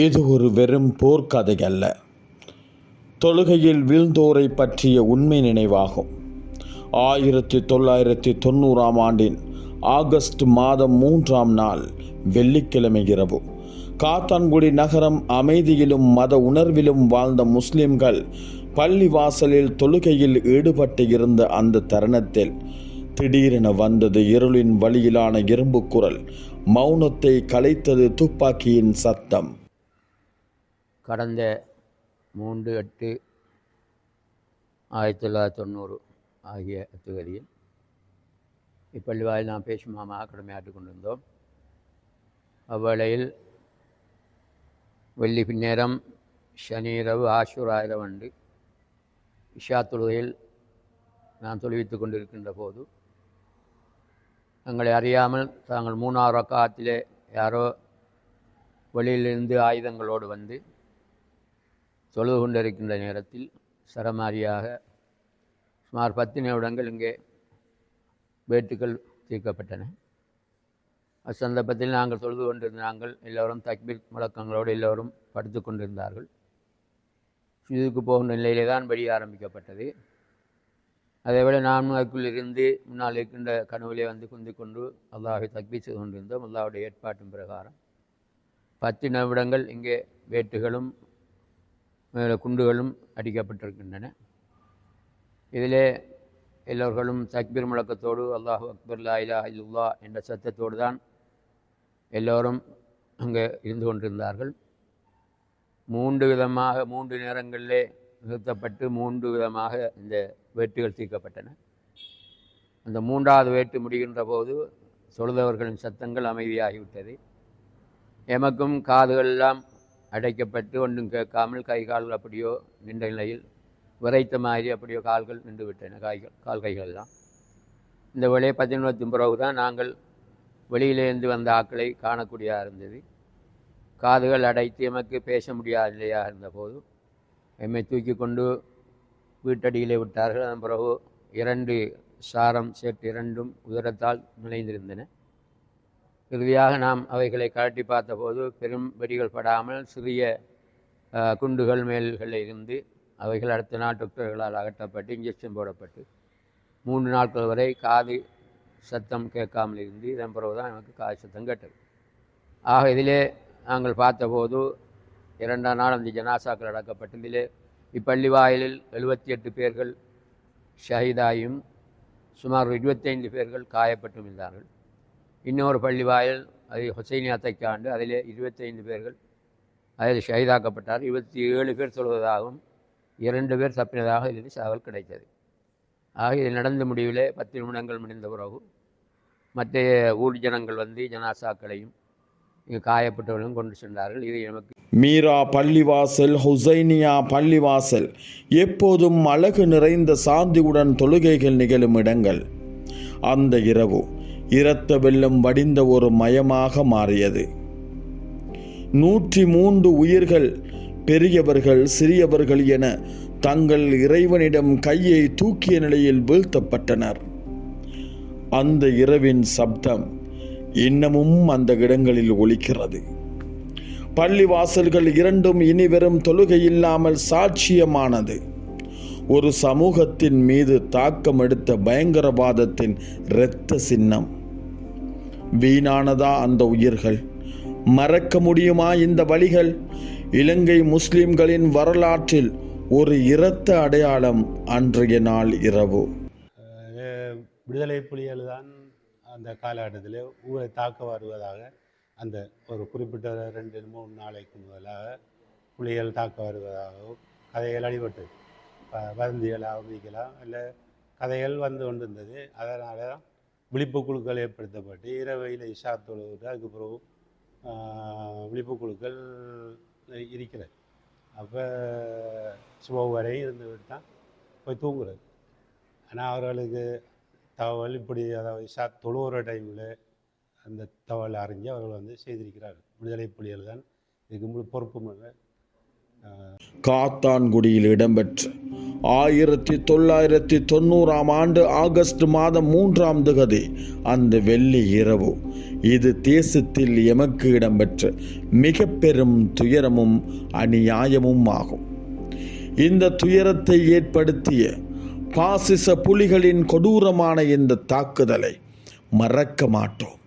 இது ஒரு வெறும் போர்க்கதை அல்ல. தொழுகையில் வீழ்ந்தோரை பற்றிய உண்மை நினைவாகும். ஆயிரத்தி தொள்ளாயிரத்தி தொண்ணூறாம் ஆண்டின் ஆகஸ்ட் மாதம் மூன்றாம் நாள் வெள்ளிக்கிழமை இரவு காத்தான்குடி நகரம் அமைதியிலும் மத உணர்விலும் வாழ்ந்த முஸ்லிம்கள் பள்ளி வாசலில் தொழுகையில் ஈடுபட்டு இருந்த அந்த தருணத்தில் திடீரென வந்தது இருளின் வழியிலான இரும்பு குரல் மௌனத்தை கலைத்தது துப்பாக்கியின் சத்தம். கடந்த மூன்று எட்டு ஆயிரத்தி தொள்ளாயிரத்தி தொண்ணூறு ஆகிய தேதியில் இப்பள்ளிவாயில் நாம் பேசுமாமாக கடமையாற்றிக் கொண்டிருந்தோம். அவ்வேளையில் வெள்ளி பின்னேரம் சனி இரவு ஆஷூர் ஆயிரம் அன்று இஷா தொழுகையில் நான் தொழுவித்து கொண்டிருக்கின்ற போது தங்களை அறியாமல் தாங்கள் மூணாவது ரக்காத்திலே யாரோ வெளியிலிருந்து ஆயுதங்களோடு வந்து தொழுது கொண்டிருக்கின்ற நேரத்தில் சரமாரியாக சுமார் பத்து நிமிடங்கள் இங்கே வேட்டுக்கள் தீர்க்கப்பட்டன. அச்சந்தர்ப்பத்தில் நாங்கள் தொழுது கொண்டிருந்த நாங்கள் எல்லோரும் தக்பீர் முழக்கங்களோடு எல்லோரும் படுத்து கொண்டிருந்தார்கள். இதுக்கு போகின்ற நிலையிலே தான் வழி ஆரம்பிக்கப்பட்டது. அதேவேளை நான் அதுக்குள் இருந்து முன்னால் இருக்கின்ற கனவுலே வந்து குந்தி கொண்டு அல்லாஹை தக்பீர் செய்து கொண்டிருந்தோம். அல்லாவுடைய ஏற்பாட்டின் பிரகாரம் பத்து நிமிடங்கள் இங்கே வேட்டுகளும் மேலே குண்டுகளும் அடிக்கப்பட்டிருக்கின்றன. இதிலே எல்லோர்களும் தக்பீர் முழக்கத்தோடு அல்லாஹு அக்பர் லா இலா என்ற சத்தத்தோடு தான் எல்லோரும் அங்கே இருந்து கொண்டிருந்தார்கள். மூன்று விதமாக மூன்று நேரங்களிலே நிறுத்தப்பட்டு மூன்று விதமாக இந்த வேட்டுகள் தீர்க்கப்பட்டன. அந்த மூன்றாவது வேட்டு முடிகின்ற போது சொல்தவர்களின் சத்தங்கள் அமைதியாகிவிட்டது. எமக்கும் காதுகள் எல்லாம் அடைக்கப்பட்டு ஒன்றும் கேட்காமல் கை கால்கள் அப்படியோ நின்ற நிலையில் விரைத்த மாதிரி அப்படியோ கால்கள் நின்று விட்டன காய்கள் கால் கைகள் எல்லாம் இந்த வேலையை பதினொன்று பிறகு தான் நாங்கள் வெளியிலேருந்து வந்த ஆக்களை காணக்கூடியதாக இருந்தது. காதுகள் அடைத்து எமக்கு பேச முடியாத நிலையாக இருந்தபோது எம்மை தூக்கி கொண்டு வீட்டடியிலே விட்டார்கள். அதன் பிறகு இரண்டு சாரம் செட் இரண்டும் உதரத்தால் நுழைந்திருந்தன இறுதியாக நாம் அவைகளை கழட்டி பார்த்தபோது பெரும் வெடிகள் படாமல் சிறிய குண்டுகள் மேல்களில் இருந்து அவைகள் அடுத்த நாள் டாக்டர்களால் அகற்றப்பட்டு இன்ஜெக்ஷன் போடப்பட்டு மூன்று நாட்கள் வரை காது சத்தம் கேட்காமல் இருந்து இதன் பிறகு தான் எனக்கு காது சத்தம் கேட்டது. ஆக இதிலே நாங்கள் பார்த்தபோது இரண்டாம் நாள் அந்த ஜனாசாக்கள் அடக்கப்பட்டு இதிலே இப்பள்ளி வாயிலில் எழுபத்தி எட்டு பேர்கள் ஷஹீதாயும் சுமார் இருபத்தைந்து பேர்கள் காயப்பட்டும் இருந்தார்கள். இன்னொரு பள்ளி வாயில் அது ஹுசைனியா தைக்காண்டு அதிலே இருபத்தைந்து பேர்கள் அதில் ஷஹீதாக்கப்பட்டார் இருபத்தி ஏழு பேர் சொல்வதாகவும் இரண்டு பேர் தப்பினதாக இதில் சாவல் கிடைத்தது. ஆக இது நடந்த முடிவிலே பத்து நிமிடங்கள் முடிந்த பிறகு மற்ற ஊர் ஜனங்கள் வந்து ஜனாசாக்களையும் இங்கே காயப்பட்டவர்களும் கொண்டு சென்றார்கள். இது நமக்கு மீரா பள்ளிவாசல் ஹுசைனியா பள்ளிவாசல் எப்போதும் அழகு நிறைந்த சாந்தியுடன் தொழுகைகள் நிகழும் இடங்கள். அந்த இரவு இரத்த வெள்ளம் வடிந்த ஒரு மயமாக மாறியது. நூற்றி மூன்று உயிர்கள் பெரியவர்கள் சிறியவர்கள் என தங்கள் இறைவனிடம் கையை தூக்கிய நிலையில் வீழ்த்தப்பட்டனர். அந்த இரவின் சப்தம் இன்னமும் அந்த இடங்களில் ஒலிக்கிறது. பள்ளிவாசல்கள் இரண்டும் இனி வெறும் தொழுகை இல்லாமல் சாட்சியமானது. ஒரு சமூகத்தின் மீது தாக்கம் எடுத்த பயங்கரவாதத்தின் இரத்த சின்னம். வீணானதா அந்த உயிர்கள்? மறக்க முடியுமா இந்த வழிகள்? இலங்கை முஸ்லிம்களின் வரலாற்றில் ஒரு இரத்த அடையாளம் அன்றைய நாள் இரவு. விடுதலை புலிகள் தான் அந்த காலகட்டத்தில் ஊரை தாக்க வருவதாக அந்த ஒரு குறிப்பிட்ட ரெண்டு மூணு நாளைக்கு முதலாக புலிகள் தாக்க வருவதாகவும் கதைகள் அடிபட்டது. வதந்திகளாக அமைக்கலாம் இல்லை கதைகள் வந்து கொண்டிருந்தது. அதனால விழிப்பு குழுக்கள் ஏற்படுத்தப்பட்டு இரவையில் இஷா தொழுது அதுக்கு பிறகு விழிப்பு குழுக்கள் இருக்கிறது. அப்போ சுப வரையும் இருந்துவிட்டு தான் போய் தூங்குறது. ஆனால் அவர்களுக்கு தகவல் இப்படி அதாவது இஷா தொழுகிற டைமில் அந்த தகவலை அறிஞ்சு அவர்கள் வந்து செய்திருக்கிறார்கள். விடுதலை புலிகள் தான் இதுக்கு முழு பொறுப்பு காத்தான்குடியில் இடம்பெற்ற ஆயிரத்தி தொள்ளாயிரத்தி தொண்ணூறாம் ஆண்டு ஆகஸ்ட் மாதம் மூன்றாம் திகதி அந்த வெள்ளி இரவு. இது தேசத்தில் எமக்கு இடம்பெற்ற மிக பெரும் துயரமும் அநியாயமும் ஆகும். இந்த துயரத்தை ஏற்படுத்திய பாசிச புலிகளின் கொடூரமான இந்த தாக்குதலை மறக்க மாட்டோம்.